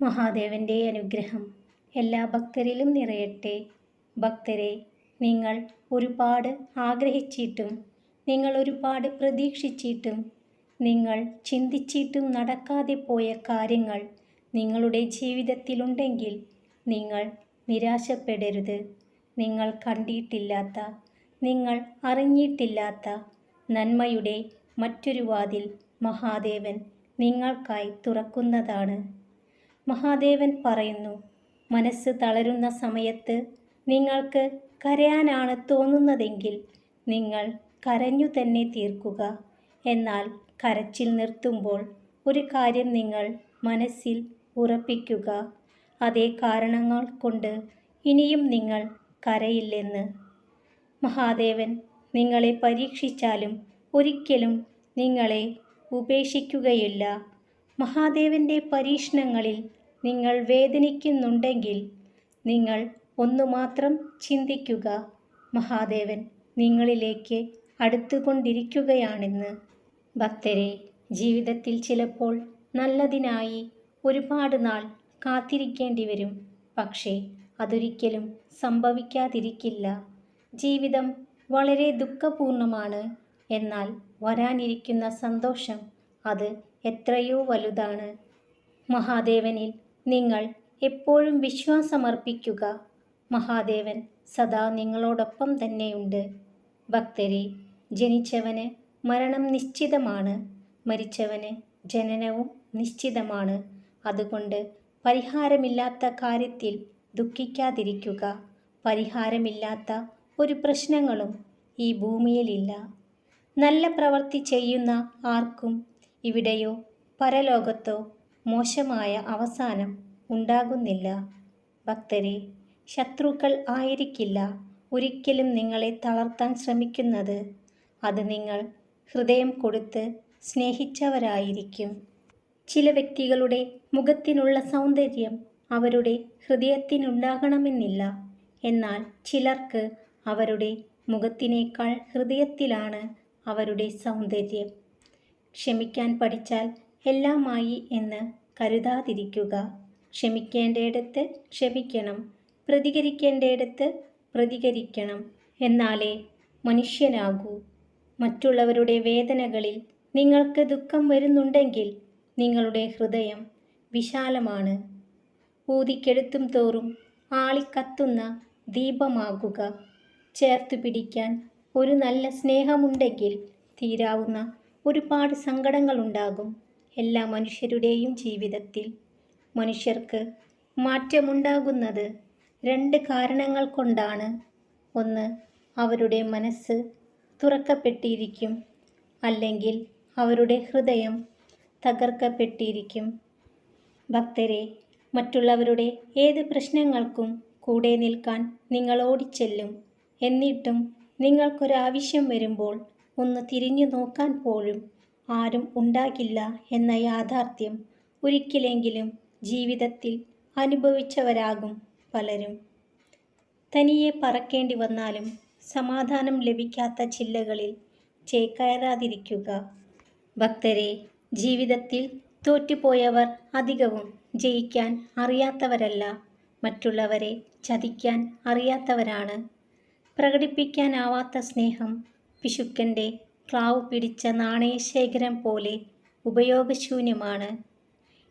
മഹാദേവന്റെ അനുഗ്രഹം എല്ലാ ഭക്തരിലും നിറയട്ടെ. ഭക്തരെ നിങ്ങൾ ഒരുപാട് ആഗ്രഹിച്ചിട്ടും നിങ്ങൾ ഒരുപാട് പ്രതീക്ഷിച്ചിട്ടും നിങ്ങൾ ചിന്തിച്ചിട്ടും നടക്കാതെ പോയ കാര്യങ്ങൾ നിങ്ങളുടെ ജീവിതത്തിലുണ്ടെങ്കിൽ നിങ്ങൾ നിരാശപ്പെടരുത്. നിങ്ങൾ കണ്ടിട്ടില്ലാത്ത നിങ്ങൾ അറിഞ്ഞിട്ടില്ലാത്ത നന്മയുടെ മറ്റൊരു വാതിൽ മഹാദേവൻ നിങ്ങൾക്കായി തുറക്കുന്നതാണ്. മഹാദേവൻ പറയുന്നു മനസ്സ് തളരുന്ന സമയത്ത് നിങ്ങൾക്ക് കരയാനാണ് തോന്നുന്നതെങ്കിൽ നിങ്ങൾ കരഞ്ഞു തന്നെ തീർക്കുക. എന്നാൽ കരച്ചിൽ നിർത്തുമ്പോൾ ഒരു കാര്യം നിങ്ങൾ മനസ്സിൽ ഉറപ്പിക്കുക. അതേ കാരണങ്ങൾ കൊണ്ട് ഇനിയും നിങ്ങൾ കരയില്ലെന്ന്. മഹാദേവൻ നിങ്ങളെ പരീക്ഷിച്ചാലും ഒരിക്കലും നിങ്ങളെ ഉപേക്ഷിക്കുകയില്ല. മഹാദേവന്റെ പരീക്ഷണങ്ങളിൽ നിങ്ങൾ വേദനിക്കുന്നുണ്ടെങ്കിൽ നിങ്ങൾ ഒന്നു മാത്രം ചിന്തിക്കുക. മഹാദേവൻ നിങ്ങളിലേക്ക് അടുത്തുകൊണ്ടിരിക്കുകയാണെന്ന്. ഭക്തരെ ജീവിതത്തിൽ ചിലപ്പോൾ നല്ലതിനായി ഒരുപാട് നാൾ കാത്തിരിക്കേണ്ടി വരും. പക്ഷേ അതൊരിക്കലും സംഭവിക്കാതിരിക്കില്ല. ജീവിതം വളരെ ദുഃഖപൂർണമാണ്. എന്നാൽ വരാനിരിക്കുന്ന സന്തോഷം അത് എത്രയോ വലുതാണ്. മഹാദേവനിൽ നിങ്ങൾ എപ്പോഴും വിശ്വാസമർപ്പിക്കുക. മഹാദേവൻ സദാ നിങ്ങളോടൊപ്പം തന്നെയുണ്ട്. ഭക്തരെ ജനിച്ചവന് മരണം നിശ്ചിതമാണ്. മരിച്ചവന് ജനനവും നിശ്ചിതമാണ്. അതുകൊണ്ട് പരിഹാരമില്ലാത്ത കാര്യത്തിൽ ദുഃഖിക്കാതിരിക്കുക. പരിഹാരമില്ലാത്ത ഒരു പ്രശ്നങ്ങളും ഈ ഭൂമിയിലില്ല. നല്ല പ്രവൃത്തി ചെയ്യുന്ന ആർക്കും ഇവിടെയോ പരലോകത്തോ മോശമായ അവസാനം ഉണ്ടാകുന്നില്ല. ഭക്തരെ ശത്രുക്കൾ ആയിരിക്കില്ല. ഒരിക്കലും നിങ്ങളെ തളർത്താൻ ശ്രമിക്കുന്നത്. അത് നിങ്ങൾ ഹൃദയം കൊടുത്ത് സ്നേഹിച്ചവരായിരിക്കും. ചില വ്യക്തികളുടെ മുഖത്തിനുള്ള സൗന്ദര്യം അവരുടെ ഹൃദയത്തിനുണ്ടാകണമെന്നില്ല. എന്നാൽ ചിലർക്ക് അവരുടെ മുഖത്തിനേക്കാൾ ഹൃദയത്തിലാണ് അവരുടെ സൗന്ദര്യം. ക്ഷമിക്കാൻ പഠിച്ചാൽ എല്ലാമായി എന്ന് കരുതാതിരിക്കുക. ക്ഷമിക്കേണ്ടയിടത്ത് ക്ഷമിക്കണം പ്രതികരിക്കേണ്ടയിടത്ത് പ്രതികരിക്കണം. എന്നാലേ മനുഷ്യനാകൂ. മറ്റുള്ളവരുടെ വേദനകളിൽ നിങ്ങൾക്ക് ദുഃഖം വരുന്നുണ്ടെങ്കിൽ നിങ്ങളുടെ ഹൃദയം വിശാലമാണ്. ഊതിക്കെടുത്തും തോറും ആളിക്കത്തുന്ന ദീപമാകുക. ചേർത്തു പിടിക്കാൻ ഒരു നല്ല സ്നേഹമുണ്ടെങ്കിൽ തീരാവുന്ന ഒരുപാട് സങ്കടങ്ങളുണ്ടാകും. എല്ലാ മനുഷ്യരുടെയും ജീവിതത്തിൽ മനുഷ്യർക്ക് മാറ്റമുണ്ടാകുന്നത് രണ്ട് കാരണങ്ങൾ കൊണ്ടാണ്. ഒന്ന് അവരുടെ മനസ്സ് തുറക്കപ്പെട്ടിരിക്കും. അല്ലെങ്കിൽ അവരുടെ ഹൃദയം തകർക്കപ്പെട്ടിരിക്കും. ഭക്തരെ മറ്റുള്ളവരുടെ ഏത് പ്രശ്നങ്ങൾക്കും കൂടെ നിൽക്കാൻ നിങ്ങൾ ഓടിച്ചെല്ലും. എന്നിട്ടും നിങ്ങൾക്കൊരാവശ്യം വരുമ്പോൾ ഒന്ന് തിരിഞ്ഞു നോക്കാൻ പോലും ആരും ഉണ്ടാകില്ല എന്ന യാഥാർത്ഥ്യം ഒരിക്കലെങ്കിലും ജീവിതത്തിൽ അനുഭവിച്ചവരാകും പലരും. തനിയെ പറക്കേണ്ടി വന്നാലും സമാധാനം ലഭിക്കാത്ത ചില്ലകളിൽ ചേക്കയറാതിരിക്കുക ഭക്തരെ ജീവിതത്തിൽ തോറ്റുപോയവർ അധികവും ജയിക്കാൻ അറിയാത്തവരല്ല. മറ്റുള്ളവരെ ചതിക്കാൻ അറിയാത്തവരാണ്. പ്രകടിപ്പിക്കാനാവാത്ത സ്നേഹം പിശുക്കന്റെ ക്ലാവ് പിടിച്ച നാണയശേഖരം പോലെ ഉപയോഗശൂന്യമാണ്.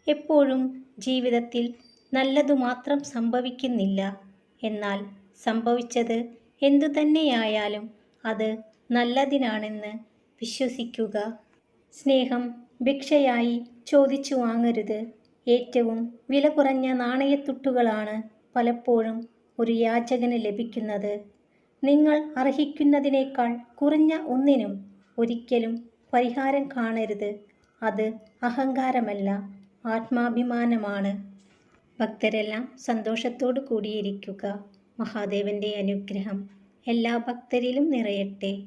എപ്പോഴും ജീവിതത്തിൽ നല്ലതു മാത്രം സംഭവിക്കുന്നില്ല. എന്നാൽ സംഭവിച്ചത് എന്തുതന്നെയായാലും അത് നല്ലതിനാണെന്ന് വിശ്വസിക്കുക. സ്നേഹം ഭിക്ഷയായി ചോദിച്ചു വാങ്ങരുത്. ഏറ്റവും വില കുറഞ്ഞ നാണയത്തുട്ടുകളാണ് പലപ്പോഴും ഒരു യാചകന് ലഭിക്കുന്നത്. നിങ്ങൾ അർഹിക്കുന്നതിനേക്കാൾ കുറഞ്ഞ ഒന്നിനും ഒരിക്കലും പരിഹാരം കാണരുത്. അത് അഹങ്കാരമല്ല ആത്മാഭിമാനമാണ്. ഭക്തരെല്ലാം സന്തോഷത്തോടു കൂടിയിരിക്കുക. മഹാദേവന്റെ അനുഗ്രഹം എല്ലാ ഭക്തരിലും നിറയട്ടെ.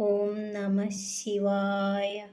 ഓം നമ ശിവായ.